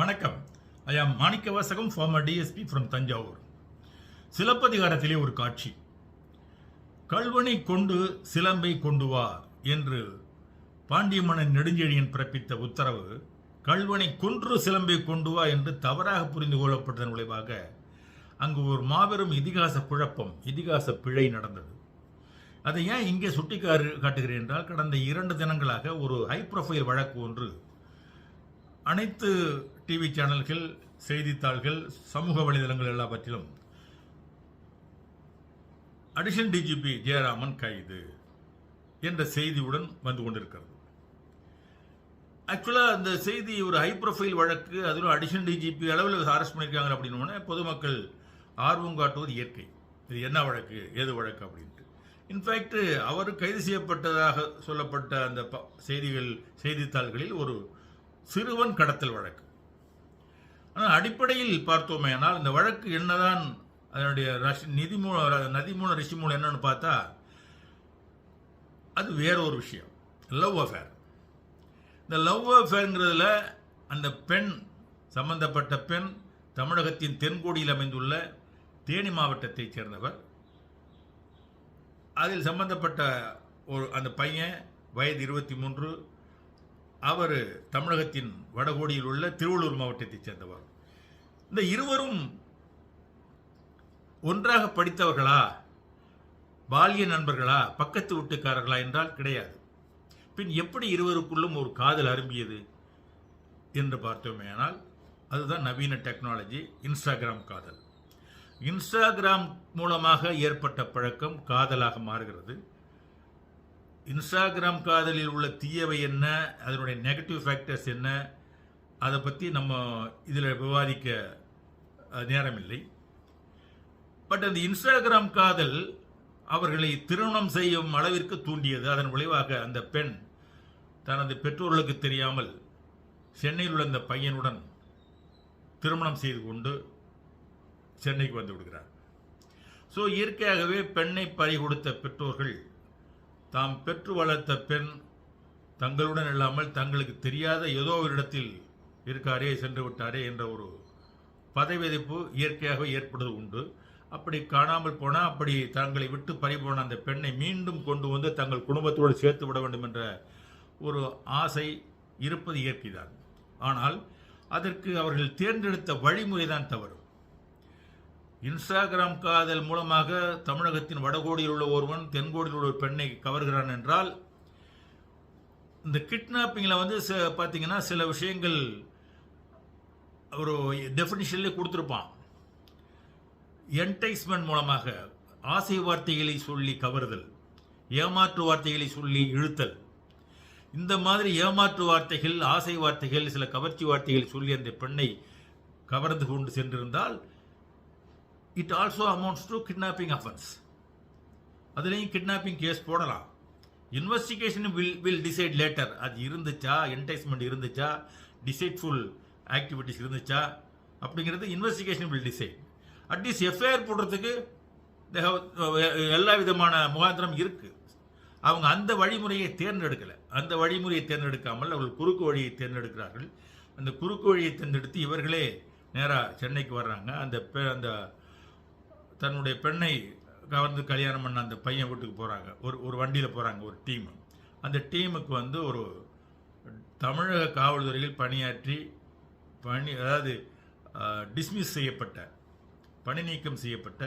வணக்கம். I am Manickavasagam former DSP from Thanjavur. சிலப்பதிகாரத்திலே ஒரு காட்சி. கல்வனை கொண்டு சிலம்பை கொண்டு வா என்று பாண்டியமன்னன் நெடுஞ்செழியன் பிறப்பித்த உத்தரவு கல்வனை கொன்று சிலம்பை கொண்டு வா என்று தவறாக புரிந்து கொள்ளப்பட்டதன் விளைவாக அங்கு ஒரு மாபெரும் இதிகாச குழப்பம் இதிகாச பிழை நடந்தது. அதை ஏன் இங்கே சுட்டி காட்டுகிறேன் என்றால் கடந்த இரண்டு தினங்களாக ஒரு ஹை ப்ரொஃபைல் வழக்கு ஒன்று அனைத்து டிவி சேனல்கள் செய்தித்தாள்கள் சமூக வலைதளங்கள் எல்லாவற்றிலும் அடிஷன் டிஜிபி ஜெயராமன் கைது என்ற செய்தியுடன் வந்து கொண்டிருக்கிறது. ஆக்சுவலாக அந்த செய்தி ஒரு ஹை ப்ரொஃபைல் வழக்கு அதிலும் அடிஷன் டிஜிபி அளவில் அரெஸ்ட் பண்ணியிருக்காங்க அப்படின்னு பொதுமக்கள் ஆர்வம் காட்டுவது இயற்கை. இது என்ன வழக்கு ஏது வழக்கு அப்படின்ட்டு. இன்ஃபேக்ட் அவர் கைது செய்யப்பட்டதாக சொல்லப்பட்ட அந்த ப- செய்திகள் செய்தித்தாள்களில் ஒரு சிறுவன் கடத்தல் வழக்கு. ஆனால் அடிப்படையில் பார்த்தோமேனால் இந்த வழக்கு என்னதான் அதனுடைய ரஷ் நிதி மூல நதி மூல ரிஷி மூலம் என்னன்னு பார்த்தா அது வேற ஒரு விஷயம். லவ் அஃபேர் இந்த லவ் அஃபேருங்கிறதுல அந்த பெண் சம்பந்தப்பட்ட பெண் தமிழகத்தின் தென்கோடியில் அமைந்துள்ள தேனி மாவட்டத்தைச் சேர்ந்தவர். அதில் சம்பந்தப்பட்ட ஒரு அந்த பையன் வயது இருபத்தி மூன்று அவர் தமிழகத்தின் வடகோடியில் உள்ள திருவள்ளூர் மாவட்டத்தைச் சேர்ந்தவர். இந்த இருவரும் ஒன்றாக படித்தவர்களா? பால்ய நண்பர்களா? பக்கத்து வீட்டுக்காரர்களா என்றால் கிடையாது. பின் எப்படி இருவருக்குள்ளும் ஒரு காதல் அரும்பியது என்று பார்த்தோமேனால் அதுதான் நவீன டெக்னாலஜி இன்ஸ்டாகிராம் காதல். இன்ஸ்டாகிராம் மூலமாக ஏற்பட்ட பழக்கம் காதலாக மாறுகிறது. இன்ஸ்டாகிராம் காதலில் உள்ள தீயவை என்ன அதனுடைய நெகட்டிவ் ஃபேக்டர்ஸ் என்ன அதை பற்றி நம்ம இதில் விவாதிக்க நேரமில்லை. பட் அந்த இன்ஸ்டாகிராம் காதல் அவர்களை திருமணம் செய்யும் அளவிற்கு தூண்டியது. அதன் விளைவாக அந்த பெண் தனது பெற்றோர்களுக்கு தெரியாமல் சென்னையில் உள்ள அந்த பையனுடன் திருமணம் செய்து கொண்டு சென்னைக்கு வந்து விடுகிறார். ஸோ இயற்கையாகவே பெண்ணை பறி கொடுத்த பெற்றோர்கள் தாம் பெற்று வளர்த்த பெண் தங்களுடன் இல்லாமல் தங்களுக்கு தெரியாத ஏதோ ஒரு இடத்தில் இருக்காரே சென்று விட்டாரே என்ற ஒரு பதவியதிப்பு இயற்கையாக ஏற்படுவது உண்டு. அப்படி காணாமல் போனால் அப்படி தங்களை விட்டு பறிபோன அந்த பெண்ணை மீண்டும் கொண்டு வந்து தங்கள் குடும்பத்தோடு சேர்த்து விட வேண்டும் என்ற ஒரு ஆசை இருப்பது இயற்கைதான். ஆனால் அதற்கு அவர்கள் தேர்ந்தெடுத்த வழிமுறை தான் தவறு. இன்ஸ்டாகிராம் காதல் மூலமாக தமிழகத்தின் வடகோடியில் உள்ள ஒருவன் தென்கோடியில் உள்ள ஒரு பெண்ணை கவர்கிறான் என்றால் இந்த கிட்னாப்பிங்கில் வந்து ச- பார்த்தீங்கன்னா சில விஷயங்கள் ஒரு டெஃபினிஷன்லேயே கொடுத்துருப்பான். என்டைஸ்மெண்ட் மூலமாக ஆசை வார்த்தைகளை சொல்லி கவர்தல் ஏமாற்று வார்த்தைகளை சொல்லி இழுத்தல். இந்த மாதிரி ஏமாற்று வார்த்தைகள் ஆசை வார்த்தைகள் சில கவர்ச்சி வார்த்தைகள் சொல்லி அந்த பெண்ணை கவர்ந்து கொண்டு சென்றிருந்தால் it also amounts to kidnapping offence அதுலேயும் கிட்னாப்பிங் கேஸ் போடலாம். Investigation will will decide later அது இருந்துச்சா? என்டைஸ்மெண்ட் இருந்துச்சா? டிசைட்ஃபுல் ஆக்டிவிட்டிஸ் இருந்துச்சா? அப்படிங்கிறது investigation will decide at least FIR போடுறதுக்கு எல்லா விதமான முகாந்திரம் இருக்குது அவங்க அந்த வழிமுறையை தேர்ந்தெடுக்கலை. அந்த வழிமுறையை தேர்ந்தெடுக்காமல் அவர்கள் குறுக்கு வழியை தேர்ந்தெடுக்கிறார்கள். அந்த குறுக்கு வழியை தேர்ந்தெடுத்து இவர்களே நேராக சென்னைக்கு வர்றாங்க. அந்த அந்த தன்னுடைய பெண்ணை கவர்ந்து கல்யாணம் பண்ண அந்த பையன் வீட்டுக்கு போகிறாங்க ஒரு ஒரு வண்டியில் போகிறாங்க ஒரு டீம். அந்த டீமுக்கு வந்து ஒரு தமிழக காவல்துறையில் பணியாற்றி பணி அதாவது டிஸ்மிஸ் செய்யப்பட்ட பணி நீக்கம் செய்யப்பட்ட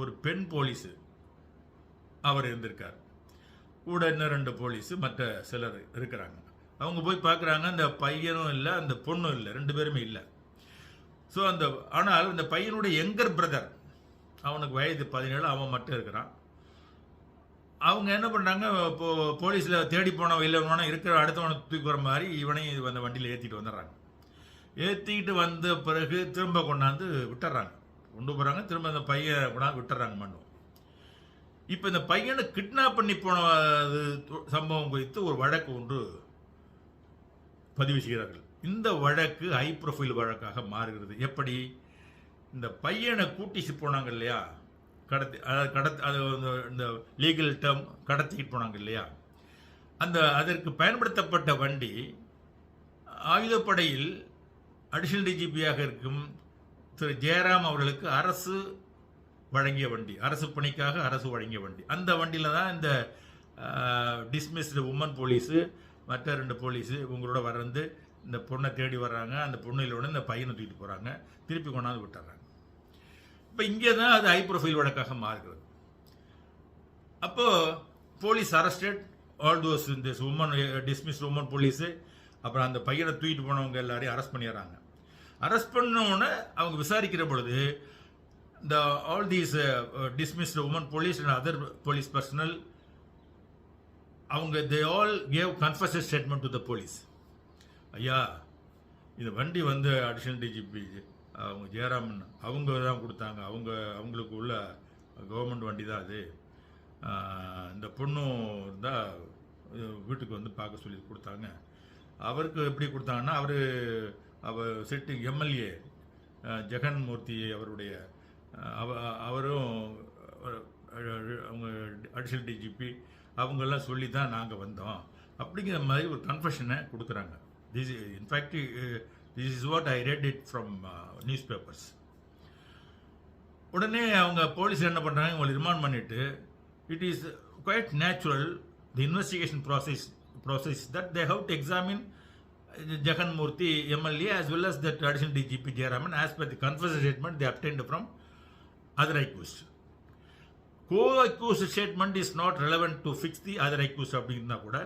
ஒரு பெண் போலீஸு அவர் இருந்திருக்கார். கூட இன்னும் ரெண்டு போலீஸு மற்ற சிலர் இருக்கிறாங்க. அவங்க போய் பார்க்குறாங்க அந்த பையனும் இல்லை அந்த பொண்ணும் இல்லை ரெண்டு பேருமே இல்லை. ஸோ அந்த ஆனால் அந்த பையனுடைய எங்கர் பிரதர் அவனுக்கு வயது பதினேழு அவன் மட்டும் இருக்கிறான். அவங்க என்ன பண்ணுறாங்க இப்போ போலீஸில் தேடி போனவன் இல்லைன்னா இருக்கிற அடுத்தவனை தூக்கி வர மாதிரி இவனையும் அந்த வண்டியில் ஏற்றிட்டு வந்துடுறாங்க. ஏற்றிக்கிட்டு வந்த பிறகு திரும்ப கொண்டாந்து விட்டுறாங்க. கொண்டு போகிறாங்க திரும்ப அந்த பையன் கொண்டாந்து விட்டுறாங்க மண்ணும் இப்போ இந்த பையனை கிட்னாப் பண்ணி போன அது சம்பவம் குறித்து ஒரு வழக்கு ஒன்று பதிவு செய்கிறார்கள். இந்த வழக்கு ஹை ப்ரொஃபைல் வழக்காக மாறுகிறது. எப்படி? இந்த பையனை கூட்டிட்டு போனாங்க இல்லையா? கடத்தி அதாவது கடத் அது வந்து இந்த லீகல் டேர்ம் கடத்திக்கிட்டு போனாங்க இல்லையா? அந்த அதற்கு பயன்படுத்தப்பட்ட வண்டி ஆயுதப்படையில் அடிஷனல் டிஜிபியாக இருக்கும் திரு ஜெயராம் அவர்களுக்கு அரசு வழங்கிய வண்டி அரசு பணிக்காக அரசு வழங்கிய வண்டி. அந்த வண்டியில் தான் இந்த டிஸ்மிஸ்டு உமன் போலீஸு மற்ற ரெண்டு போலீஸு இவங்களோட வந்து இந்த பொண்ணை தேடி வர்றாங்க. அந்த பொண்ணுகளோட இந்த பையனை தூக்கிட்டு போகிறாங்க திருப்பி கொண்டாந்து விட்டுறாங்க. இப்போ இங்கே தான் அது ஹை ப்ரொஃபைல் வழக்காக மாறுகிறது. அப்போது போலீஸ் அரஸ்டட் ஆல் தோஸ் இந்த உமன் டிஸ்மிஸ் உமன் போலீஸு அப்புறம் அந்த பையனை தூக்கிட்டு போனவங்க எல்லாரையும் அரெஸ்ட் பண்ணிடுறாங்க. அரெஸ்ட் பண்ண அவங்க விசாரிக்கிற பொழுது இந்த all these dismissed woman police and other police personnel அவங்க they all gave confess statement to the police ஐயா இந்த வண்டி வந்து அடிஷனல் டிஜிபி அவங்க ஜெயராமன் அவங்க தான் கொடுத்தாங்க. அவங்க அவங்களுக்கு உள்ள கவர்மெண்ட் வண்டி தான் அது. இந்த பொண்ணும் தான் வீட்டுக்கு வந்து பார்க்க சொல்லி கொடுத்தாங்க. அவருக்கு எப்படி கொடுத்தாங்கன்னா அவர் அவர் சிட்டிங் எம்எல்ஏ ஜெகன்மூர்த்தி அவருடைய அவ அவரும் அவங்க அடிஷனல் டிஜிபி அவங்கெல்லாம் சொல்லி தான் நாங்கள் வந்தோம். அப்படிங்கிற மாதிரி ஒரு கன்ஃபெஷனை கொடுக்குறாங்க. This in fact this is what I read it from news papers உடனே அவங்க போலீஸ் என்ன பண்ணுறாங்க உங்களை ரிமாண்ட் பண்ணிவிட்டு it is quite natural the investigation process process that they have to examine Jaganmoorthy MLA as well as that additional DGP Jayaraman as per the confess statement the obtained from other accused co accused statement is not relevant to fix the other accused அப்படின்னா கூட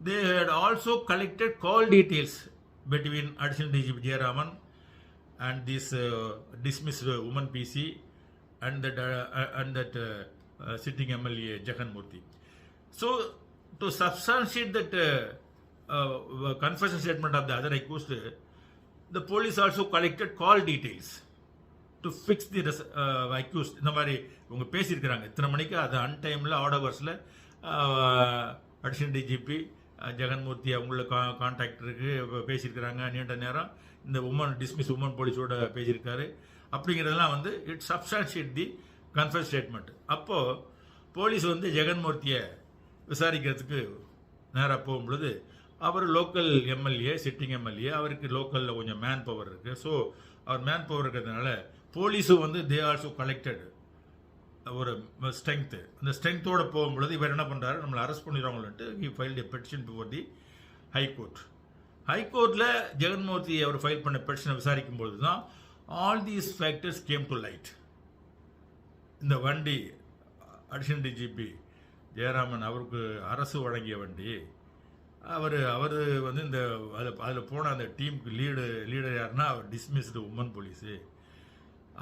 they had also collected call details between additional DGP Jayaraman and this uh, dismissed uh, woman PC and that uh, and that uh, uh, sitting MLA Jagan Murthy. So to substantiate that uh, uh, confession statement of the other accused, the police also collected call details to fix the rest accuse இந்த மாதிரி இவங்க பேசியிருக்கிறாங்க இத்தனை மணிக்கு அது அன்டைமில் odd ஹவர்ஸில் additional DGP Jaganmoorthy அவங்கள கா கான்டாக்ட் இருக்கு. பேசியிருக்கிறாங்க. நீண்ட நேரம் இந்த உமன் டிஸ்மிஸ் உமன் போலீஸோட பேசியிருக்காரு. அப்படிங்கிறதெல்லாம் வந்து it substantiate the confess statement அப்போது போலீஸ் வந்து ஜெகன்மூர்த்தியை விசாரிக்கிறதுக்கு நேராக போகும்பொழுது அவர் லோக்கல் எம்எல்ஏ சிட்டிங் எம்எல்ஏ அவருக்கு லோக்கலில் கொஞ்சம் மேன் பவர் இருக்குது ஸோ அவர் மேன் பவர் இருக்கிறதுனால போலீஸும் வந்து தே ஆல்சோ கலெக்டட் ஒரு ஸ்ட்ரென்த்து அந்த ஸ்ட்ரென்த்தோடு போகும்பொழுது இவர் என்ன பண்ணுறாரு நம்மளை arrest பண்ணிடுவாங்கன்ட்டு he filed petition before the high court ஹைகோர்ட்டில் ஜெகன்மூர்த்தி அவர் ஃபைல் பண்ண பெட்டிஷனை விசாரிக்கும் பொழுது தான் all these factors came to light இந்த வண்டி அடிஷனல் டிஜிபி ஜெயராமன் அவருக்கு அரசு வழங்கிய வண்டி அவர் அவர் வந்து இந்த அதில் அதில் போன அந்த டீமுக்கு லீடு லீடர் யாருன்னா அவர் டிஸ்மிஸ்டு உமன் போலீஸு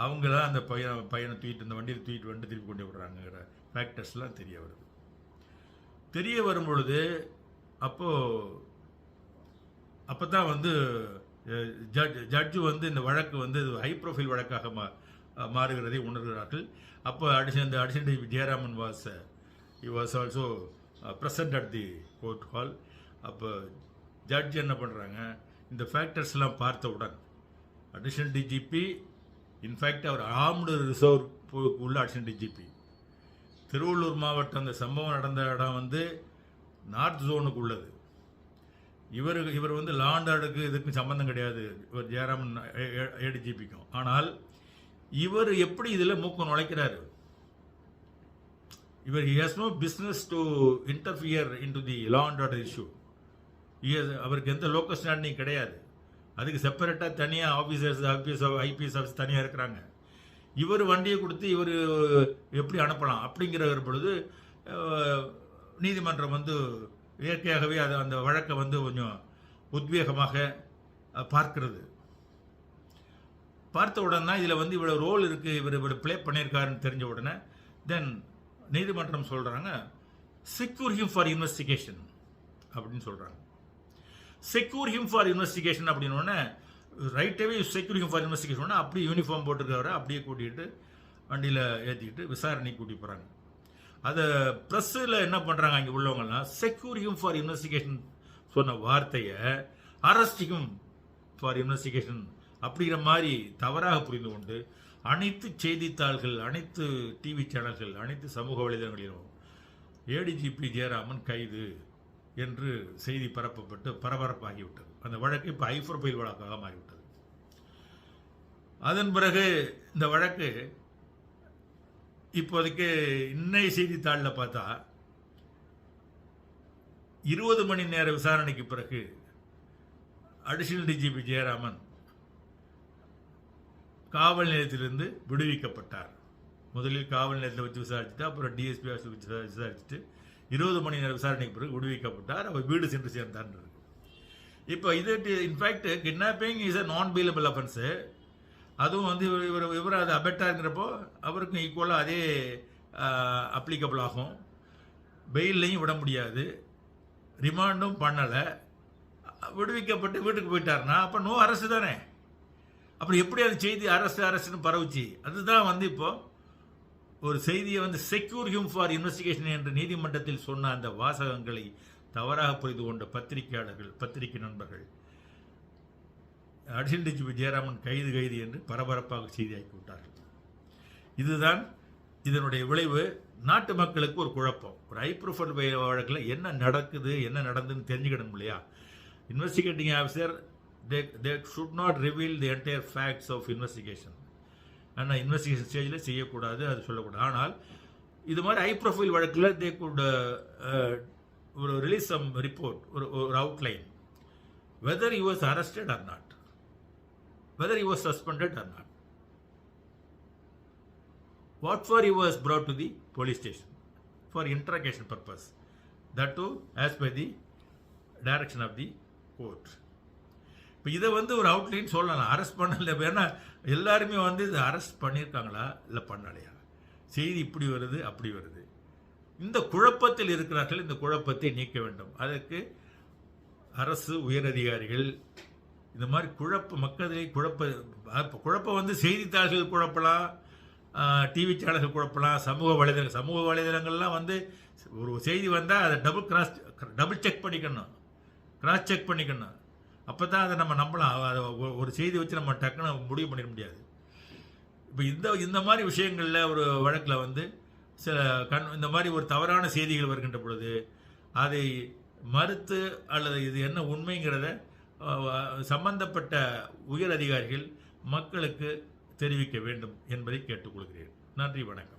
அவங்க தான் அந்த பையன் பையனை தூக்கிட்டு இந்த வண்டியில் தூக்கிட்டு வந்து திருப்பி கொண்டு விடுறாங்கிற ஃபேக்டர்ஸ்லாம் தெரிய வருது. தெரிய வரும் பொழுது அப்போது அப்போ தான் வந்து ஜட்ஜ் ஜட்ஜு வந்து இந்த வழக்கு வந்து ஹை ப்ரொஃபைல் வழக்காக மா மாறுகிறதை உணர்கிறார்கள். அப்போ அடிஷன் uh, இந்த addition Jayaraman was E was also present at the court hall அப்போ ஜட்ஜ் என்ன பண்ணுறாங்க இந்த ஃபேக்டர்ஸ்லாம் பார்த்தவுடன் அடிஷனல் டிஜிபி இன்ஃபேக்ட் அவர் ஆர்ம்டு ரிசர்வ் உள்ள டிஜிபி திருவள்ளூர் மாவட்டம் அந்த சம்பவம் நடந்த இடம் வந்து நார்த் ஜோனுக்கு உள்ளது. இவர் இவர் வந்து லாண்டாடுக்கு இதுக்கு சம்மந்தம் கிடையாது. இவர் ஜெயராமன் ஏடிஜிபிக்கும் ஆனால் இவர் எப்படி இதில் மூக்கம் நுழைக்கிறாரு? இவர் has no business to interfere into the law and order issue அவருக்கு எந்த லோக்கல் ஸ்டாண்டிங் கிடையாது. அதுக்கு செப்பரேட்டாக தனியாக ஆஃபீஸர்ஸ் ஐபிஎஸ் ஐபிஎஸ் ஆஃபீஸ் தனியாக இருக்கிறாங்க. இவர் வண்டியை கொடுத்து இவர் எப்படி அனுப்பலாம்? அப்படிங்கிற பொழுது நீதிமன்றம் வந்து இயற்கையாகவே அது அந்த வழக்கை வந்து கொஞ்சம் உத்வேகமாக பார்க்கிறது. பார்த்த உடனே தான் இதில் வந்து இவ்வளோ ரோல் இருக்குது இவர் இவர் ப்ளே பண்ணியிருக்காருன்னு தெரிஞ்ச உடனே தென் நீதிமன்றம் சொல்கிறாங்க செக்யூர் ஹிம் ஃபார் இன்வெஸ்டிகேஷன் அப்படின்னு சொல்கிறாங்க செக்யூர் ஹிம் ஃபார் இன்வெஸ்டிகேஷன் அப்படின்னோடனே right away secure him for investigation அப்படியே யூனிஃபார்ம் போட்டுருக்கவரை அப்படியே கூட்டிகிட்டு வண்டியில் ஏற்றிக்கிட்டு விசாரணைக்கு கூட்டி போகிறாங்க அதை ப்ரெஸ்ஸில் என்ன பண்ணுறாங்க அங்கே உள்ளவங்கலாம் செக்யூர் ஹிம் ஃபார் இன்வெஸ்டிகேஷன் சொன்ன வார்த்தையை அரஸ்டிக்கும் ஃபார் இன்வெஸ்டிகேஷன் அப்படிங்கிற மாதிரி தவறாக புரிந்து கொண்டு அனைத்து செய்தித்தாள்கள் அனைத்து டிவி சேனல்கள் அனைத்து சமூக வலைதளங்களிலும் ஏடிஜிபி ஜெயராமன் கைது. என்று செய்தி பரப்பப்பட்டு பரபரப்பாகிவிட்டது. அந்த வழக்கு இப்போ ஐஃப்ரோபைல் வழக்காக மாறிவிட்டது. அதன் பிறகு இந்த வழக்கு இப்போதைக்கு இன்னைய செய்தித்தாளில் பார்த்தா இருபது மணி நேர விசாரணைக்கு பிறகு அடிஷனல் டிஜிபி ஜெயராமன் காவல் நிலையத்திலிருந்து விடுவிக்கப்பட்டார். முதலில் காவல் நிலையத்தில் வச்சு விசாரிச்சுட்டு அப்புறம் டிஎஸ்பி வச்சு விசாரிச்சுட்டு இருபது மணி நேர விசாரணைக்கு பிறகு விடுவிக்கப்பட்டார் அவர் வீடு சென்று சேர்ந்தார் இப்போ இது இன்ஃபேக்ட் கிட்னாப்பிங் இஸ் அ நான் பீலபிள் அஃபென்ஸு அதுவும் வந்து இவர் இவர் இவர் அது அபெக்டாங்கிறப்போ அவருக்கும் ஈக்குவலாக அதே அப்ளிகபிள் ஆகும். பெயில்லையும் விட முடியாது. ரிமாண்டும் பண்ணலை. விடுவிக்கப்பட்டு வீட்டுக்கு போயிட்டார்னா அப்போ நோ அரசு தானே? அப்புறம் எப்படி அது செய்தி அரசு அரசுன்னு பரவுச்சு? அதுதான் வந்து இப்போது ஒரு செய்தியை வந்து செக்யூர் ஹிம் ஃபார் இன்வெஸ்டிகேஷன் என்று நீதிமன்றத்தில் சொன்ன அந்த வாசகங்களை தவறாக புரிந்து கொண்ட பத்திரிகையாளர்கள் பத்திரிகை நண்பர்கள். அடிஷனல் டிஜிபி ஜெயராமன் கைது கைது என்று பரபரப்பாக செய்தியாக்கி விட்டார்கள். இதுதான் இதனுடைய விளைவு. நாட்டு மக்களுக்கு ஒரு குழப்பம். ஒரு ஹை ப்ரொஃபைல் வழக்கில் என்ன நடக்குது என்ன நடந்துன்னு தெரிஞ்சுக்கணும் இல்லையா? Investigating officer they they should not reveal the entire facts of investigation ஆனால் இன்வெஸ்டிகேஷன் ஸ்டேஜில் செய்யக்கூடாது அது சொல்லக்கூடாது ஆனால் இது மாதிரி ஹை ப்ரொஃபைல் வழக்கில் தே குட் ஒரு ரிலீஸ் சம் ரிப்போர்ட் ஒரு ஒரு outline whether you was arrested or not whether you was suspended or not what for you was brought to the police station for interrogation purpose that to as by the direction of the court இப்போ இதை வந்து ஒரு outline சொல்லலாம். Arrest பண்ணல. ஏன்னா எல்லாருமே வந்து இதை அரெஸ்ட் பண்ணியிருக்காங்களா? இல்லை பண்ணலையா? செய்தி இப்படி வருது அப்படி வருது. இந்த குழப்பத்தில் இருக்கிறார்கள். இந்த குழப்பத்தை நீக்க வேண்டும். அதற்கு அரசு உயரதிகாரிகள் இந்த மாதிரி குழப்ப மக்களை குழப்ப குழப்பம் வந்து செய்தித்தாள்கள் குழப்பலாம் டிவி சேனல்கள் குழப்பலாம் சமூக வலைதளங்கள் சமூக வலைதளங்கள்லாம் வந்து ஒரு செய்தி வந்தால் அதை டபுள் கிராஸ் டபுள் செக் பண்ணிக்கணும். கிராஸ் செக் பண்ணிக்கணும். அப்போ தான் அதை நம்ம நம்பலாம். அதை ஒரு செய்தி வச்சு நம்ம டக்குன்னு முடிவு பண்ணிட முடியாது. இப்போ இந்த இந்த மாதிரி விஷயங்களில் ஒரு வழக்கில் வந்து சில கண் இந்த மாதிரி ஒரு தவறான செய்திகள் வருகின்ற பொழுது அதை மறுத்து அல்லது இது என்ன உண்மைங்கிறத சம்பந்தப்பட்ட உயர் அதிகாரிகள் மக்களுக்கு தெரிவிக்க வேண்டும் என்பதை கேட்டுக்கொள்கிறேன். நன்றி வணக்கம்.